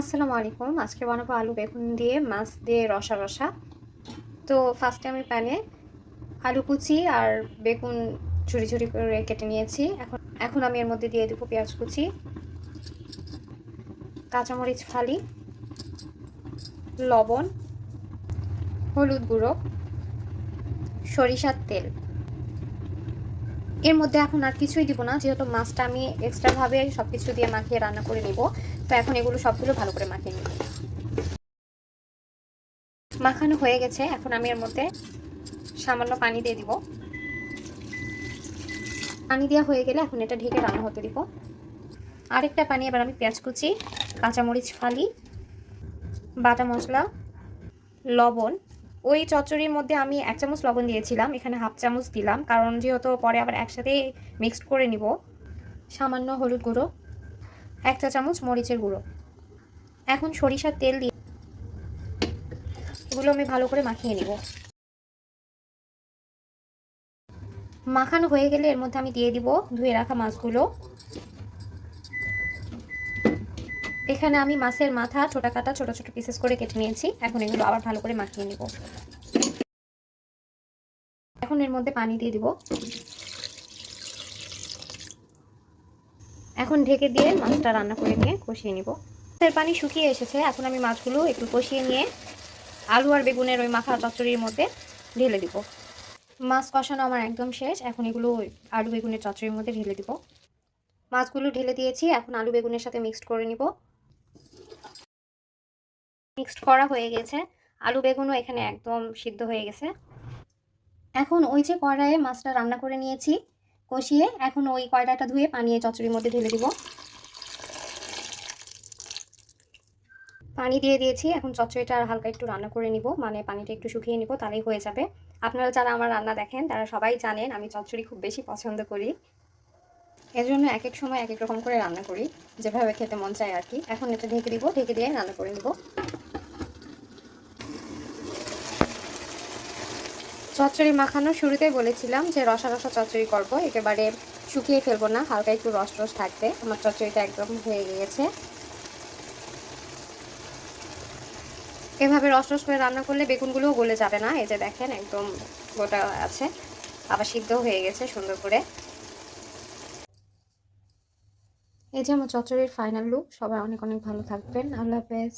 আসসালামু আলাইকুম। আজকে বানাবো আলু বেগুন দিয়ে, মাছ দিয়ে রসা রসা। তো ফার্স্টে আমি প্যানে আলু কুচি আর বেগুন ঝুড়ি ঝুড়ি করে কেটে নিয়েছি। এখন এখন আমি এর মধ্যে দিয়ে দেবো পেঁয়াজ কুচি, কাঁচামরিচ ফালি, লবণ, হলুদ গুঁড়ো, সরিষার তেল। এর মধ্যে এখন আর কিছুই দিব না, যেহেতু মাছটা আমি এক্সট্রাভাবে সব কিছু দিয়ে মাখিয়ে রান্না করে নিব। তো এখন এগুলো সবগুলো ভালো করে মাখিয়ে নিব। মাখানো হয়ে গেছে, এখন আমি এর মধ্যে সামান্য পানি দিয়ে দিব। পানি দেওয়া হয়ে গেলে এখন এটা ঢেকে রান্না হতে দিব। আরেকটা পানি এবার আমি পেঁয়াজ কুচি, কাঁচামরিচ ফালি, বাটা মশলা, লবণ ওই চচ্চড়ির মধ্যে আমি এক চামচ লবণ দিয়েছিলাম, এখানে হাফ চামচ দিলাম, কারণ যেহেতু পরে আবার একসাথে মিক্সড করে নিব, সামান্য হলুদ গুঁড়ো, এক চা চামচ মরিচের গুঁড়ো। এখন সরিষার তেল দিয়ে এগুলো আমি ভালো করে মাখিয়ে নিব। মাখানো হয়ে গেলে এর মধ্যে আমি দিয়ে দিব ধুয়ে রাখা মাছগুলো। এখানে আমি মাছের মাথা, ছোটা কাটা, ছোট ছোট পিসেস করে কেটে নিয়েছি। এখন এগুলো আবার ভালো করে মাখিয়ে নিব। এখন এর মধ্যে পানি দিয়ে দিব। এখন ঢেকে দিয়ে মাছটা রান্না করে নিয়ে কষিয়ে নিব। মাছের পানি শুকিয়ে এসেছে। এখন আমি মাছগুলো একটু কষিয়ে নিয়ে আলু আর বেগুনের ওই মাখা চচ্চড়ির মধ্যে ঢেলে দিব। মাছ কষানো আমার একদম শেষ। এখন এগুলো আলু বেগুনের চচ্চড়ির মধ্যে ঢেলে দিব। মাছগুলো ঢেলে দিয়েছি। এখন আলু বেগুনের সাথে মিক্সড করে নিব। মিক্সড করা হয়ে গেছে। আলু বেগুনও এখানে একদম সিদ্ধ হয়ে গেছে। এখন ওই যে কড়াইয়ে মাছটা রান্না করে নিয়েছি, কষিয়ে এখন ওই কয়লাটা ধুয়ে পানিয়ে চচড়ির মধ্যে ঢেলে দিব। পানি দিয়ে দিয়েছি, এখন চচ্চড়িটা আর হালকা একটু রান্না করে নিব মানে পানিটা একটু শুকিয়ে নিব, তাহলেই হয়ে যাবে। আপনারা যারা আমার রান্না দেখেন, তারা সবাই জানেন আমি চচ্চড়ি খুব বেশি পছন্দ করি। এজন্য এক এক সময় এক এক রকম করে রান্না করি, যেভাবে খেতে মন চায় আর কি। এখন এটা ঢেকে দিব, ঢেকে দিয়ে রান্না করে নিব। চচ্চড়ি মাখানো শুরুতেই বলেছিলাম যে রসা রসা চচ্চড়ি করব, একেবারে শুকিয়ে ফেলব না, হালকা একটু রস রস থাকবে। আমার চচ্চড়িটা একদম হয়ে গিয়েছে। এভাবে রস রস করে রান্না করলে বেগুনগুলোও গলে যাবে না, এই যে দেখেন একদম গোটা আছে। আবার সিদ্ধ হয়ে গেছে সুন্দর করে। এই যে আমার চচ্চড়ির ফাইনাল লুক সবাই অনেক অনেক ভালো থাকবেন। আল্লাহ হাফেজ।